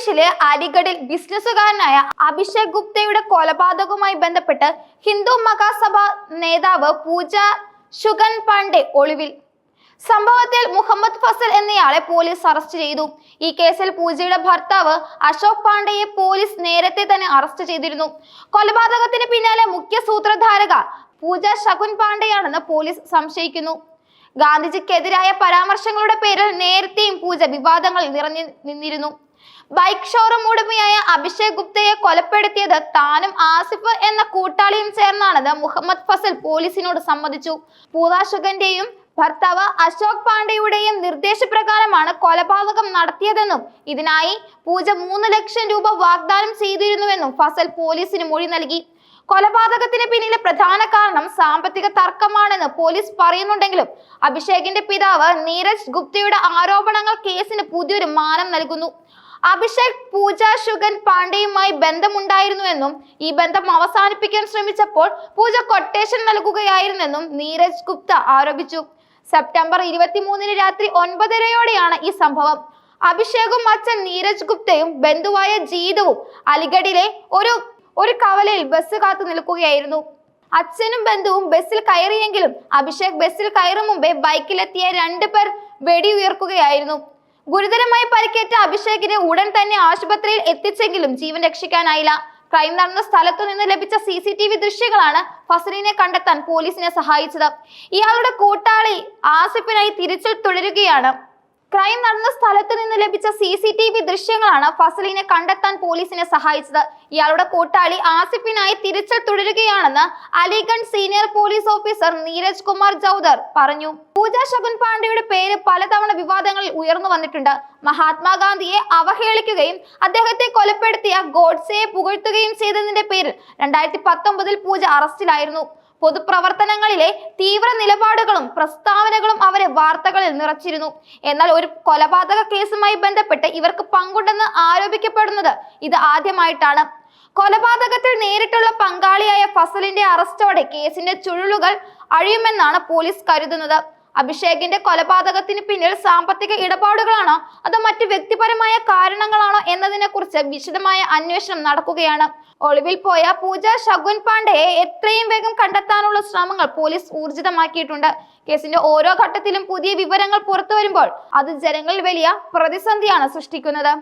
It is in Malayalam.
ഉത്തർപ്രദേശിലെ അലിഗഡിൽ ബിസിനസ്സുകാരനായ അഭിഷേക് ഗുപ്തയുടെ കൊലപാതകവുമായി ബന്ധപ്പെട്ട് ഹിന്ദു മഹാസഭ നേതാവ് പൂജ ശുഗൻ പാണ്ഡെ ഒളിവിൽ. സംഭവത്തിൽ മുഹമ്മദ് ഫസൽ എന്നയാളെ പോലീസ് അറസ്റ്റ് ചെയ്തു. ഈ കേസിൽ പൂജയുടെ ഭർത്താവ് അശോക് പാണ്ഡെയെ പോലീസ് നേരത്തെ തന്നെ അറസ്റ്റ് ചെയ്തിരുന്നു. കൊലപാതകത്തിന് പിന്നാലെ മുഖ്യ സൂത്രധാരക പൂജ ശകുൻ പാണ്ഡെയാണെന്ന് പോലീസ് സംശയിക്കുന്നു. ഗാന്ധിജിക്കെതിരായ പരാമർശങ്ങളുടെ പേരിൽ നേരത്തെയും പൂജ വിവാദങ്ങൾ നിറഞ്ഞു നിന്നിരുന്നു. ബൈക്ക് ഷോറൂം ഉടമയായ അഭിഷേക് ഗുപ്തയെ കൊലപ്പെടുത്തിയത് താനും ആസിഫ് എന്ന കൂട്ടാളിയും ചേർന്നാണെന്ന് മുഹമ്മദ് ഫസൽ പോലീസിനോട് സമ്മതിച്ചു. പൂതാശുഖന്റെയും ഭർത്താവ് അശോക് പാണ്ഡെയുടെയും നിർദ്ദേശപ്രകാരമാണ് കൊലപാതകം നടത്തിയതെന്നും ഇതിനായി പൂജ മൂന്ന് ലക്ഷം രൂപ വാഗ്ദാനം ചെയ്തിരുന്നുവെന്നും ഫസൽ പോലീസിന് മൊഴി നൽകി. കൊലപാതകത്തിന് പിന്നിലെ പ്രധാന കാരണം സാമ്പത്തിക തർക്കമാണെന്ന് പോലീസ് പറയുന്നുണ്ടെങ്കിലും അഭിഷേകിന്റെ പിതാവ് നീരജ് ഗുപ്തയുടെ ആരോപണങ്ങൾ കേസിന് പുതിയൊരു മാനം നൽകുന്നു. അഭിഷേക് പൂജ ശുഗൻ പാണ്ഡെയുമായി ബന്ധമുണ്ടായിരുന്നുവെന്നും ഈ ബന്ധം അവസാനിപ്പിക്കാൻ ശ്രമിച്ചപ്പോൾ പൂജ കൊട്ടേഷൻ നൽകുകയായിരുന്നെന്നും നീരജ് ഗുപ്ത ആരോപിച്ചു. സെപ്റ്റംബർ ഇരുപത്തിമൂന്നിന് രാത്രി ഒൻപതരയോടെയാണ് ഈ സംഭവം. അഭിഷേകും അച്ഛൻ നീരജ് ഗുപ്തയും ബന്ധുവായ ജീതവും അലിഗഡിലെ ഒരു ഒരു കവലയിൽ ബസ് കാത്തു നിൽക്കുകയായിരുന്നു. അച്ഛനും ബന്ധുവും ബസ്സിൽ കയറിയെങ്കിലും അഭിഷേക് ബസ്സിൽ കയറും മുമ്പേ ബൈക്കിലെത്തിയ രണ്ടു പേർ വെടിയുയർക്കുകയായിരുന്നു. ഗുരുതരമായി പരിക്കേറ്റ അഭിഷേകിനെ ഉടൻ തന്നെ ആശുപത്രിയിൽ എത്തിച്ചെങ്കിലും ജീവൻ രക്ഷിക്കാനായില്ല. ക്രൈം നടന്ന സ്ഥലത്തു നിന്ന് ലഭിച്ച സി സി ടി വി ദൃശ്യങ്ങളാണ് ഫസലിനെ കണ്ടെത്താൻ പോലീസിനെ സഹായിച്ചത്. ഇയാളുടെ കൂട്ടാളി ആസിഫിനായി തിരിച്ചിൽ തുടരുകയാണ്. ക്രൈം നടന്ന സ്ഥലത്ത് നിന്ന് ലഭിച്ച സി സി ടി വി ദൃശ്യങ്ങളാണ് ഫസലിനെ കണ്ടെത്താൻ പോലീസിനെ സഹായിച്ചത്. ഇയാളുടെ കൂട്ടാളി ആസിഫിനായി തിരച്ചിൽ തുടരുകയാണെന്ന് Aligarh senior police officer Neeraj Kumar Jaudar പറഞ്ഞു. പൂജ ശകുൻ പാണ്ഡെയുടെ പേര് പലതവണ വിവാദങ്ങളിൽ ഉയർന്നു വന്നിട്ടുണ്ട്. മഹാത്മാഗാന്ധിയെ അവഹേളിക്കുകയും അദ്ദേഹത്തെ കൊലപ്പെടുത്തിയ ഗോഡ്സയെ പുകഴ്ത്തുകയും ചെയ്തതിന്റെ പേരിൽ രണ്ടായിരത്തി പത്തൊമ്പതിൽ പൂജ അറസ്റ്റിലായിരുന്നു. പൊതുപ്രവർത്തനങ്ങളിലെ തീവ്ര നിലപാടുകളും പ്രസ്താവനകളും അവരെ വാർത്തകളിൽ നിറച്ചിരുന്നു. എന്നാൽ ഒരു കൊലപാതക കേസുമായി ബന്ധപ്പെട്ട് ഇവർക്ക് പങ്കുണ്ടെന്ന് ആരോപിക്കപ്പെടുന്നത് ഇത് ആദ്യമായിട്ടാണ്. കൊലപാതകത്തിൽ നേരിട്ടുള്ള പങ്കാളിയായ ഫസലിന്റെ അറസ്റ്റോടെ കേസിന്റെ ചുഴലുകൾ അഴിയുമെന്നാണ് പോലീസ് കരുതുന്നത്. അഭിഷേകിന്റെ കൊലപാതകത്തിന് പിന്നിൽ സാമ്പത്തിക ഇടപാടുകളാണോ? അതോ മറ്റു വ്യക്തിപരമായ കാരണങ്ങളാണോ എന്നതിനെ കുറിച്ച് വിശദമായ അന്വേഷണം നടക്കുകയാണ്. ഒളിവിൽ പോയ പൂജ ശകുൻ പാണ്ഡെയെ എത്രയും വേഗം കണ്ടെത്താനുള്ള ശ്രമങ്ങൾ പോലീസ് ഊർജിതമാക്കിയിട്ടുണ്ട്. കേസിന്റെ ഓരോ ഘട്ടത്തിലും പുതിയ വിവരങ്ങൾ പുറത്തു വരുമ്പോൾ അത് ജനങ്ങളിൽ വലിയ പ്രതിസന്ധിയാണ് സൃഷ്ടിക്കുന്നത്.